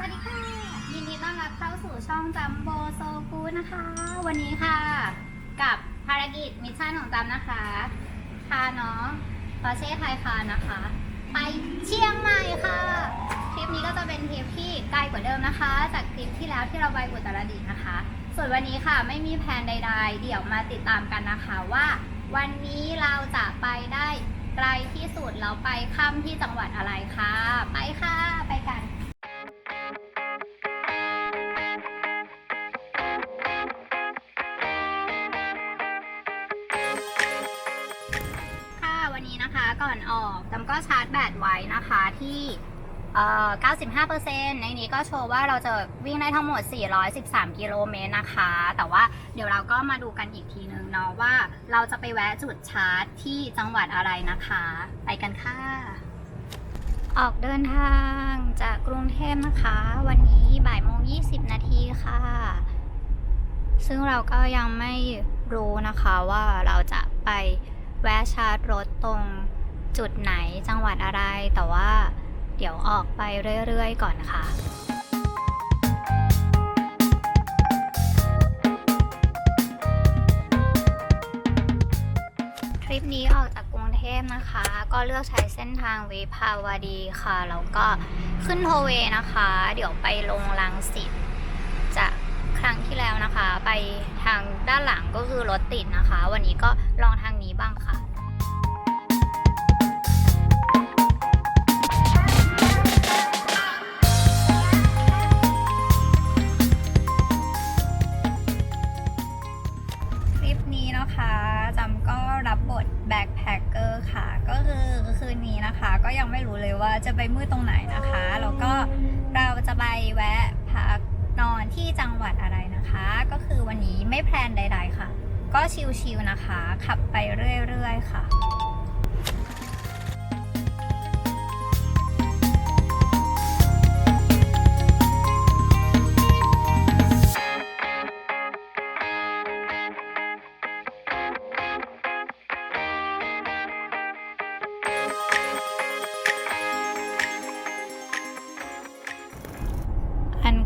สวัสดีค่ะ ยินดีต้อนรับเข้าสู่ช่องจัมโบโซกูนะคะ วันนี้ค่ะ กับภารกิจมิชชั่นของจัมนะคะพาน้องปอเช่ไทยคานะคะ ไปเชียงใหม่ค่ะทริปนี้ก็จะเป็นทริปที่ไกลกว่าเดิมนะคะ จากทริปที่แล้วที่เราไปอุตรดิตถ์นะคะ ส่วนวันนี้ค่ะไม่มีแผนใด ๆ เดี๋ยวมาติดตามกันนะคะว่า วันนี้เราจะไปได้ไกลที่สุดเราไปค่ำที่จังหวัดอะไรคะไปค่ะไปกัน ออกจำก็ชาร์จแบตไว้นะคะที่เอ่อ95%ในนี้ก็โชว์ว่าเราจะวิ่งได้ทั้งหมด 413 กิโลเมตรนะคะ แต่ว่าเดี๋ยวเราก็มาดูกันอีกทีนึงเนาะว่าเราจะไปแวะจุดชาร์จที่จังหวัดอะไรนะคะ ไปกันค่ะ ออกเดินทางจากกรุงเทพนะคะ วันนี้บ่ายโมง 20 นาทีค่ะ ซึ่งเราก็ยังไม่รู้นะคะว่าเราจะไปแวะชาร์จรถตรง จุดไหนจังหวัดอะไร แต่ว่าเดี๋ยวออกไปเรื่อยๆ ก่อนค่ะทริปนี้ออกจากกรุงเทพนะคะ ก็เลือกใช้เส้นทางวิภาวดีค่ะ แล้วก็ขึ้นโทเวนะคะ เดี๋ยวไปลงลังสิตจากครั้งที่แล้วนะคะ ไปทางด้านหลังก็คือรถติดนะคะ วันนี้ก็ลองทางนี้บ้างค่ะ ไม่แพลนใด ๆ ค่ะ ก็ชิลๆนะคะ ขับไปเรื่อย ๆ ค่ะ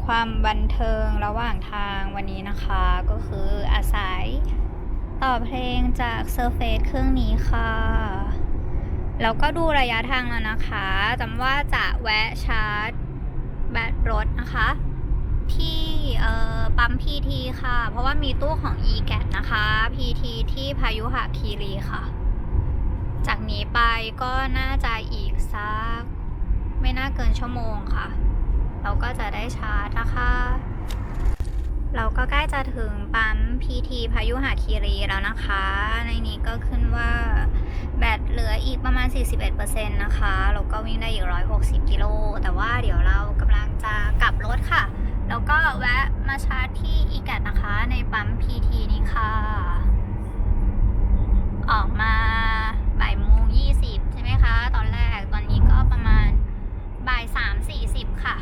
ความบันเทิงระหว่างทางวันนี้นะคะ ก็คืออาศัยต่อเพลงจากเซอร์เฟซเครื่องนี้ค่ะ แล้วก็ดูระยะทางแล้วนะคะจำว่าจะแวะชาร์จแบตรถนะคะที่ปั๊ม PT ค่ะ เพราะว่ามีตู้ของ e g a t นะคะ PT ที่พายุหะคีรีค่ะ จากนี้ไปก็น่าจะอีกสัก ไม่น่าเกินชั่วโมงค่ะ เราก็จะได้ชาร์จนะคะ เราก็ใกล้จะถึงปั๊ม PT พายุหาคีรีแล้วนะคะ ในนี้ก็ขึ้นว่าแบตเหลืออีกประมาณ 41%นะคะแล้วก็วิ่งได้อีก160 กิโล แต่ว่าเดี๋ยวเรากำลังจะกลับรถค่ะ แล้วก็แวะมาชาร์จที่อีแกตนะคะ ในปั๊ม PT นี้ค่ะ ออกมาบ่ายโมง20 ใช่ไหมคะ ตอนแรก ตอนนี้ก็ประมาณบ่าย3 40 ค่ะ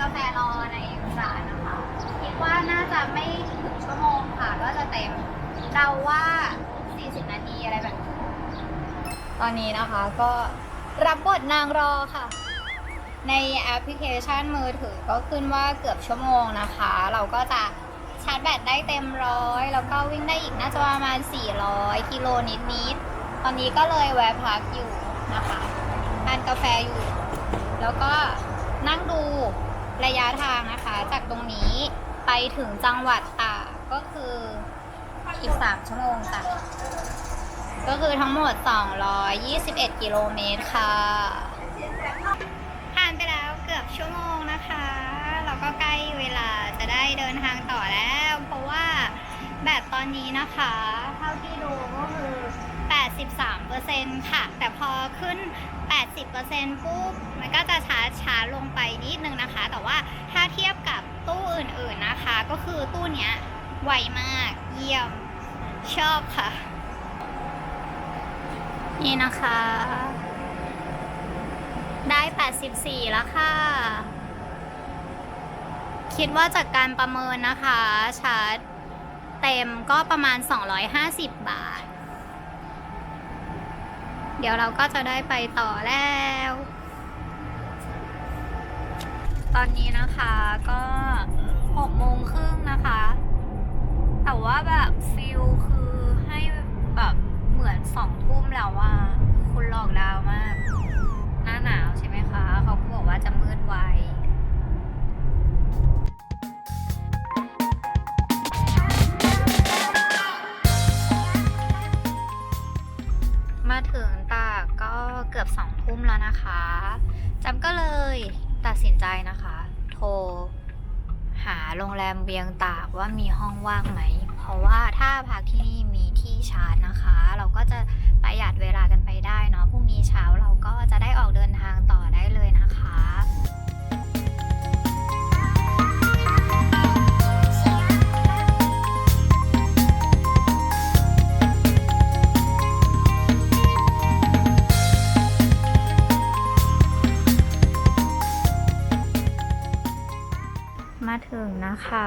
กาแฟรอในร้านนะคะ คิดว่าน่าจะไม่ถึงชั่วโมงค่ะก็จะเต็มเดาว่า 40 นาทีอะไรแบบนี้ตอนนี้นะคะก็รับบทนางรอค่ะ ในแอปพลิเคชันมือถือก็ขึ้นว่าเกือบชั่วโมงนะคะ เราก็จะชาร์จแบตได้เต็มร้อยแล้วก็วิ่งได้อีกน่าจะประมาณ 400 กิโลนิดๆตอนนี้ก็เลยแวะพักอยู่นะคะทานกาแฟอยู่ แล้วก็นั่งดู ระยะทางนะคะ จากตรงนี้ไปถึงจังหวัดตากก็คืออีก 3 ชั่วโมงจ้ะก็คือทั้งหมด 221 กิโลเมตรค่ะผ่านไปแล้วเกือบชั่วโมงนะคะเราก็ใกล้เวลาจะได้เดินทางต่อแล้ว เพราะว่าแบตตอนนี้นะคะ เท่าที่ดูก็คือ 80%ค่ะ แต่พอขึ้น 80%ปุ๊บ มันก็จะช้าช้าลงไปนิดนึงนะคะ แต่ว่าถ้าเทียบกับตู้อื่นๆนะคะ ก็คือตู้เนี้ยไวมาก เยี่ยม ชอบค่ะ นี่นะคะ ได้ 84 แล้วค่ะ คิดว่าจากการประเมินนะคะชาร์จเต็มก็ประมาณ 250 บาท เดี๋ยวเราก็จะได้ไปต่อแล้ว ตอนนี้นะคะก็6โมงครึ่งนะคะ แต่ว่าแบบฟิลค โรงแรมเวียงตากว่ามีห้องว่างไหม เพราะว่าถ้าพักที่นี่มีที่ชาร์จนะคะ เราก็จะประหยัดเวลากันไปได้เนาะพรุ่งนี้เช้าเราก็จะได้ออกเดินทางต่อได้เลยนะคะ ถึงนะคะ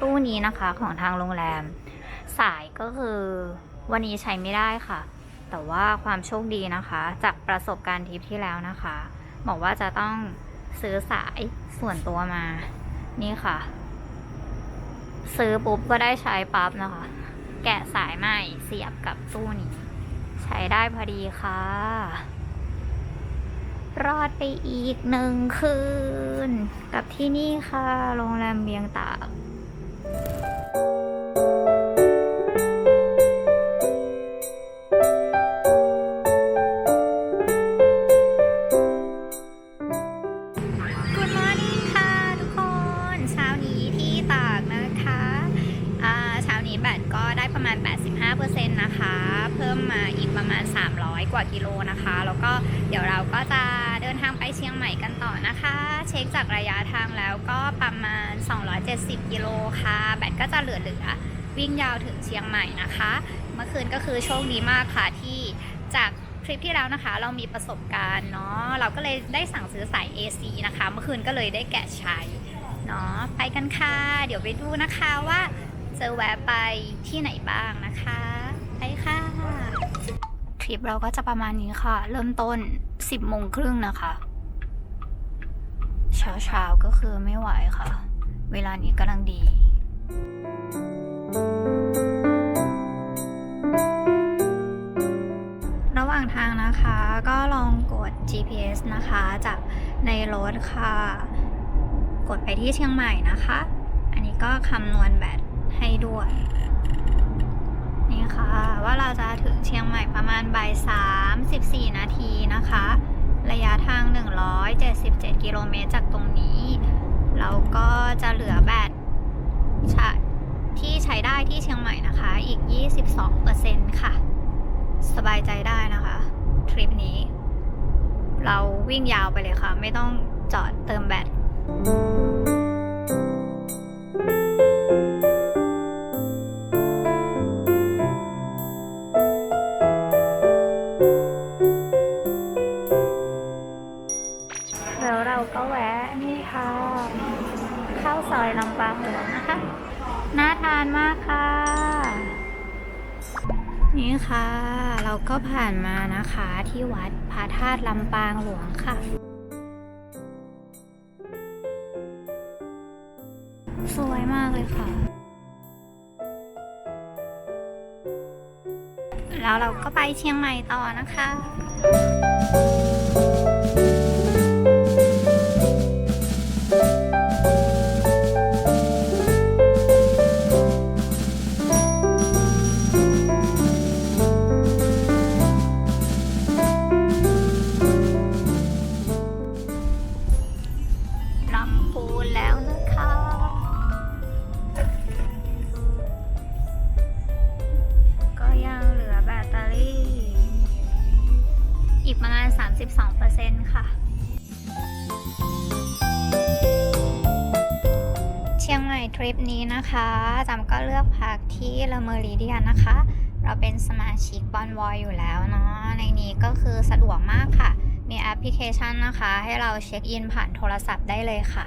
ตู้นี้นะคะของทางโรงแรม สายก็คือวันนี้ใช้ไม่ได้ค่ะ แต่ว่าความโชคดีนะคะ จากประสบการณ์ทริปที่แล้วนะคะ บอกว่าจะต้องซื้อสายส่วนตัวมา นี่ค่ะ ซื้อปุ๊บก็ได้ใช้ปั๊บนะคะ แกะสายใหม่เสียบกับตู้นี้ ใช้ได้พอดีค่ะ รอดไปอีกหนึ่งคืน กับที่นี่ค่ะ โรงแรมเบียงตาก 300กว่ากิโลนะคะ แล้วก็เดี๋ยวเราก็จะเดินทางไปเชียงใหม่กันต่อนะคะ เช็คจากระยะทางแล้วก็ประมาณ 270 กิโลค่ะ แบตก็จะเหลือๆวิ่งยาวถึงเชียงใหม่นะคะ เมื่อคืนก็คือโชคดีมากค่ะที่จากทริปที่แล้วนะคะเรามีประสบการณ์เนาะเราก็เลยได้สั่งซื้อสาย AC นะคะ เมื่อคืนก็เลยได้แกะใช้เนาะไปกันค่ะ เดี๋ยวไปดูนะคะว่าจะแวะไปที่ไหนบ้างนะคะ ทริปเราก็จะประมาณนี้ค่ะ เริ่มต้น 10โมงครึ่งนะคะ เช้าเช้าก็คือไม่ไหวค่ะ เวลานี้กำลังดี ระหว่างทางนะคะก็ลองกด GPS นะคะจากในรถค่ะ กดไปที่เชียงใหม่นะคะ อันนี้ก็คำนวณแบตให้ด้วย ค่ะ ว่าเราจะถึงเชียงใหม่ประมาณบ่าย3 14นาทีนะคะ ระยะทาง 177 กิโลเมตรจากตรงนี้เราก็จะเหลือแบตที่ใช้ได้ที่เชียงใหม่นะคะ อีก 22%ค่ะ สบายใจได้นะคะ ทริปนี้ เราวิ่งยาวไปเลยค่ะ ไม่ต้องจอดเติมแบต แล้วเราก็แวะนี่ค่ะ ข้าวซอยลำปางหลวงนะคะ น่าทานมากค่ะ นี่ค่ะ เราก็ผ่านมานะคะที่วัดพระธาตุลำปางหลวงค่ะสวยมากเลยค่ะ แล้วเราก็ไปเชียงใหม่ต่อนะคะ ทริปนี้นะคะจำก็เลือกพักที่ละเมอริเดียนนะคะ เราเป็นสมาชิกบอนวอยอยู่แล้วเนาะในนี้ก็คือสะดวกมากค่ะ มีแอปพลิเคชันนะคะ ให้เราเช็คอินผ่านโทรศัพท์ได้เลยค่ะ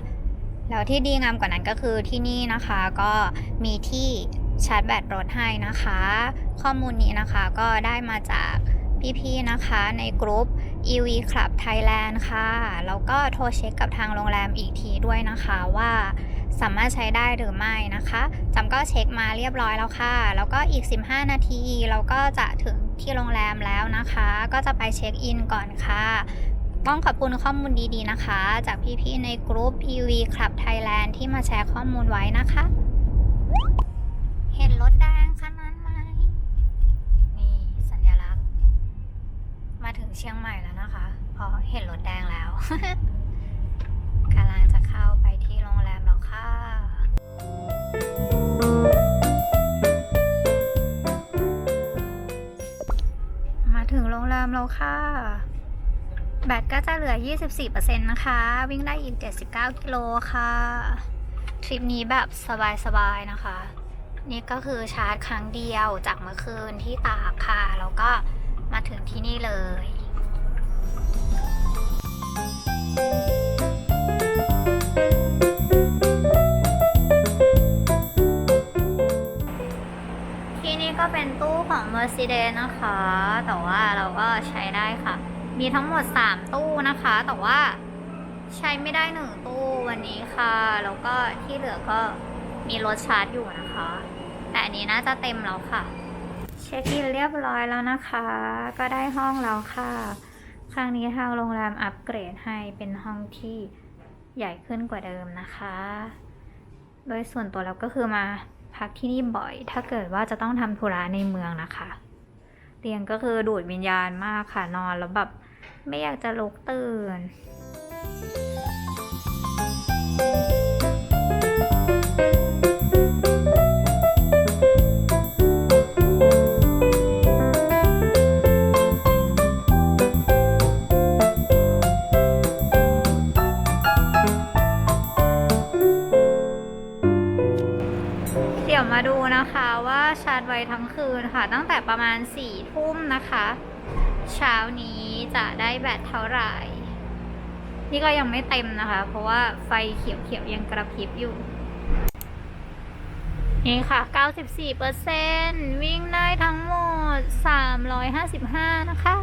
แล้วที่ดีงามกว่านั้นก็คือที่นี่นะคะก็มีที่ชาร์จแบตรถให้นะคะ ข้อมูลนี้นะคะก็ได้มาจากพี่ๆนะคะในกลุ่ม EV Club Thailand ค่ะ แล้วก็โทรเช็คกับทางโรงแรมอีกทีด้วยนะคะว่า สามารถใช้ได้หรือไม่นะคะจำก็เช็คมาเรียบร้อยแล้วค่ะ แล้วก็อีก 15 นาทีเราก็จะถึงที่โรงแรมแล้วนะคะ ก็จะไปเช็คอินก่อนค่ะ ต้องขอบคุณข้อมูลดีๆนะคะ จากพี่ๆในกลุ่ม EV Club Thailand ที่มาแชร์ข้อมูลไว้นะคะ เห็นรถแดงคันนั้นไหมนี่สัญลักษณ์ มาถึงเชียงใหม่แล้วนะคะเพราะเห็นรถแดงแล้ว แรมแล้วค่ะ แบตก็จะเหลือ 24%นะคะ วิ่งได้อีก 79 กิโลค่ะ ทริปนี้แบบสบายๆนะคะ นี่ก็คือชาร์จครั้งเดียวจากเมื่อคืนที่ตากค่ะ แล้วก็มาถึงที่นี่เลย thank you ก็เป็นตู้ของ Mercedes นะคะ แต่ว่าเราก็ใช้ได้ค่ะ มีทั้งหมด 3 ตู้นะคะ แต่ว่าใช้ไม่ได้ 1 ตู้วันนี้ค่ะ แล้วก็ที่เหลือก็มีรถชาร์จอยู่นะคะ แต่อันนี้น่าจะเต็มแล้วค่ะ เช็คอินเรียบร้อยแล้วนะคะ ก็ได้ห้องแล้วค่ะ ครั้งนี้ทางโรงแรมอัปเกรดให้เป็นห้องที่ใหญ่ขึ้นกว่าเดิมนะคะ โดยส่วนตัวแล้วก็คือมา พักที่นี่บ่อย ถ้าเกิดว่าจะต้องทำธุระในเมืองนะคะเตียงก็คือดูดวิญญาณมากค่ะนอนแล้วแบบไม่อยากจะลุกตื่น ไว้ทั้งคืนค่ะ ตั้งแต่ประมาณ4ี่ทุ่มนะคะ เช้านี้จะได้แบตเท่าไหร่ นี่ก็ยังไม่เต็มนะคะ เพราะว่าไฟเขียวๆยังกระพริบอยู่ นี่ค่ะ 94%วิ่งได้ทั้งหมด 355 นะคะ